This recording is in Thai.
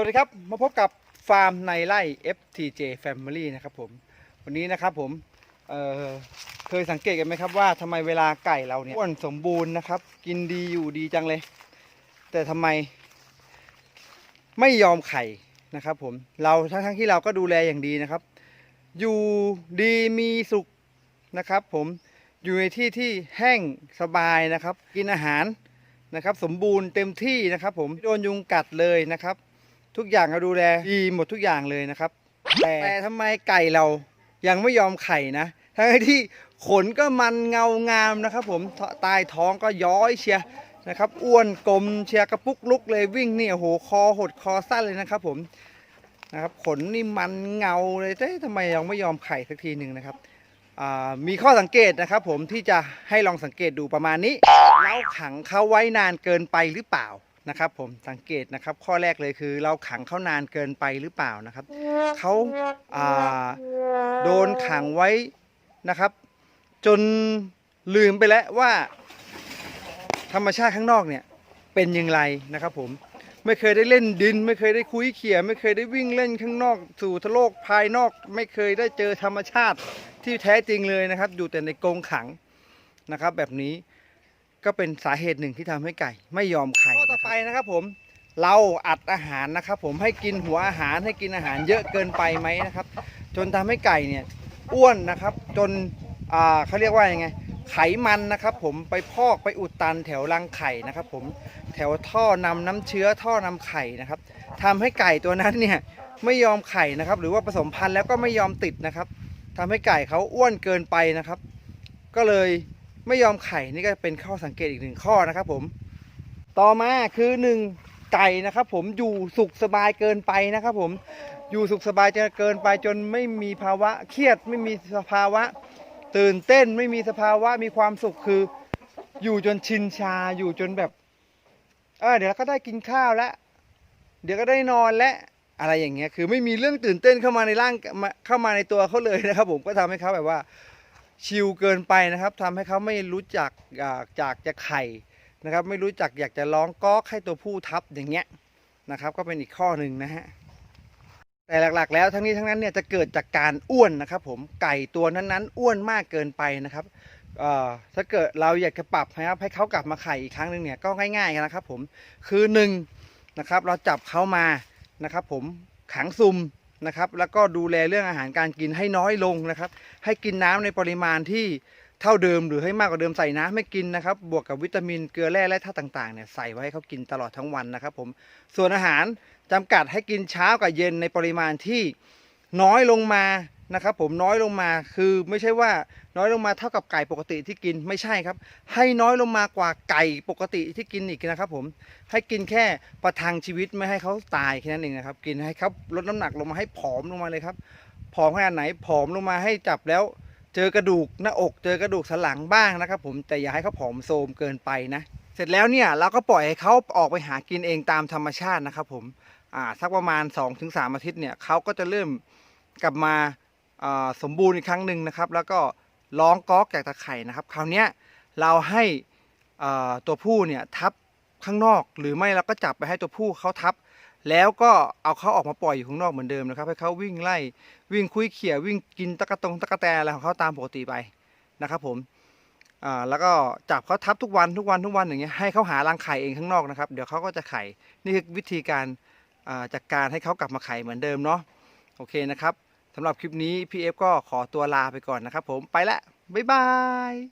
สวัสดีครับ มาพบกับฟาร์มในไร่ FTJ Family นะครับผม วันนี้นะครับผมเเคยสังเกตกันไหมครับว่าทำไมเวลาไก่เราเนี่ยอ้วนสมบูรณ์นะครับ กินดีอยู่ดีจังเลย แต่ทำไม ไม่ยอมไข่นะครับผม เราทั้งทั้งที่เราก็ดูแลอย่างดีนะครับ อยู่ดีมีสุขนะครับผม อยู่ในที่ที่แห้งสบายนะครับ กินอาหารนะครับ สมบูรณ์เต็มที่นะครับ ผม โดนยุงกัดเลยนะครับ ทุกอย่างเราดูแลดีหมดทุกอย่างเลยนะครับแต่แต่ทำไมไก่เรายังไม่ยอมไข่นะทั้งที่ขนก็มันเงางามนะครับ ผมใตายท้องก็ย้อยเชียร์นะครับอ้วนกลมเชียร์กระปุกลุกเลยวิ่งเนี่ยโหคอหดคอสั้นเลยนะครับ ผมนะครับขนนี่มันเงาเลยแต่ทำไมยังไม่ยอมไข่สักทีหนึ่งนะครับอ่ามีข้อสังเกตนะครับผมที่จะให้ลองสังเกตดูประมาณนี้เราขังเขาไว้นานเกินไปหรือเปล่า นะครับผมสังเกตนะครับข้อแรกเลยคือเราขังเขานานเกินไปหรือเปล่านะครับเขาอ่าโดนขังไว้นะครับ จนลืมไปแล้วว่า ธรรมชาติข้างนอกเนี่ยเป็นอย่างไรนะครับผมไม่เคยได้เล่นดิน ไม่เคยได้คุยเขี่ยไม่เคยได้วิ่งเล่นข้างนอก สู่โลกภายนอก ไม่เคยได้เจอธรรมชาติที่แท้จริงเลยนะครับ อยู่แต่ในกรงขังนะครับ แบบนี้ ก็เป็นสาเหตุหนึ่งที่ทำให้ไก่ ไม่ยอมไข่ข้อต่อไปนะครับผมเราอัดอาหารนะครับ ผมให้กินหัวอาหารให้กินอาหารเยอะเกินไปไหมนะครับ จนทำให้ไก่เนี่ยอ้วนนะครับ จนอ่าเขาเรียกว่ายังไง ไขมันนะครับ ผมไปพอกไปอุดตันแถวรังไข่นะครับ ผมแถวท่อนำน้ำเชื้อท่อนำไข่นะครับทำให้ไก่ตัวนั้นเนี่ยไม่ยอมไข่นะครับ หรือว่าผสมพันธุ์แล้วก็ไม่ยอมติดนะครับทำให้ไก่เขาอ้วนเกินไปนะครับ ก็เลย ไม่ยอมไข่นี่ก็เป็นข้อสังเกตอีกหนึ่งข้อนะครับ ผม ต่อมาคือหนึ่งไก่นะครับ ผมอยู่สุขสบายเกินไปนะครับ ผมอยู่สุขสบายจนเกินไปจนไม่มีภาวะเครียด ไม่มีสภาวะ ตื่นเต้นไม่มีสภาวะมีความสุขคือ อยู่จนชินชาอยู่จนแบบเออเดี๋ยวก็ได้กินข้าวแล้วเดี๋ยวก็ได้นอนและอะไรอย่างเงี้ยคือไม่มีเรื่องตื่นเต้นเข้ามาในร่างเข้ามาในตัวเขาเลยนะครับ ผมก็ทำให้เขาแบบว่า ชิลเกินไปนะครับทำให้เขาไม่รู้จักอยากจากจะไข่นะครับ ไม่รู้จักอยากจะร้องก๊อกให้ตัวผู้ทับอย่างเงี้ยนะครับ ก็เป็นอีกข้อหนึ่งนะฮะแต่หลักๆ แล้วทั้งนี้ทั้งนั้นเนี่ยจะเกิดจากการอ้วนนะครับ ผมไก่ตัวนั้นๆ อ้วนมากเกินไปนะครับเอ่อถ้าเกิดเราอยากจะปรับนะครับให้เขากลับมาไข่อีกครั้งหนึ่งเนี่ยก็ง่ายๆนะครับ ผมคือหนึ่งนะครับเราจับเขามานะครับ ผมขังซุ่ม นะครับ แล้วก็ดูแลเรื่องอาหารการกินให้น้อยลงนะครับ ให้กินน้ำในปริมาณที่เท่าเดิมหรือให้มากกว่าเดิมใส่น้ำให้กินนะครับ บวกกับวิตามินเกลือแร่และธาตุต่างๆเนี่ยใส่ไว้ให้เขากินตลอดทั้งวันนะครับผมส่วนอาหารจำกัดให้กินเช้ากับเย็นในปริมาณที่น้อยลงมา นะครับผมน้อยลงมาคือไม่ใช่ว่าน้อยลงมาเท่ากับไก่ปกติที่กินไม่ใช่ครับ ให้น้อยลงมากว่าไก่ปกติที่กินอีกนะครับ ผมให้กินแค่ประทังชีวิตไม่ให้เขาตายแค่นั้นเองนะครับ กินให้เขาลดน้ำหนักลงมาให้ผอมลงมาเลยครับผอมขนาดไหนผอมลงมาให้จับแล้วเจอกระดูกหน้าอก เจอกระดูกสันหลังบ้างนะครับ ผมแต่อย่าให้เขาผอมโทมเกินไปนะ เสร็จแล้วเนี่ยเราก็ปล่อยให้เขาออกไปหากินเองตามธรรมชาตินะครับ ผมอ่าสักประมาณ 2-3 อาทิตย์เนี่ยเขาก็จะเริ่มกลับมา สมบูรณ์อีกครั้งหนึ่งนะครับ แล้วก็ร้องก๊อกจากตะไคร่นะครับ คราวนี้เราให้ตัวผู้เนี่ยทับข้างนอก หรือไม่เราก็จับไปให้ตัวผู้เขาทับ แล้วก็เอาเขาออกมาปล่อยอยู่ข้างนอกเหมือนเดิมนะครับ ให้เขาวิ่งไล่วิ่งคุยเขี่ยวิ่งกินตะกะตงตะกะแตอะไรของเขาตามปกติไปนะครับผมแล้วก็จับเขาทับทุกวันทุกวันทุกวันอย่างเงี้ยให้เขาหารังไข่เองข้างนอกนะครับ เดี๋ยวเขาก็จะไข่นี่คือวิธีการจัดการให้เขากลับมาไข่เหมือนเดิมเนาะโอเคนะครับ สำหรับคลิปนี้พี่เอฟก็ขอตัวลาไปก่อนนะครับผมไปละบ๊ายบาย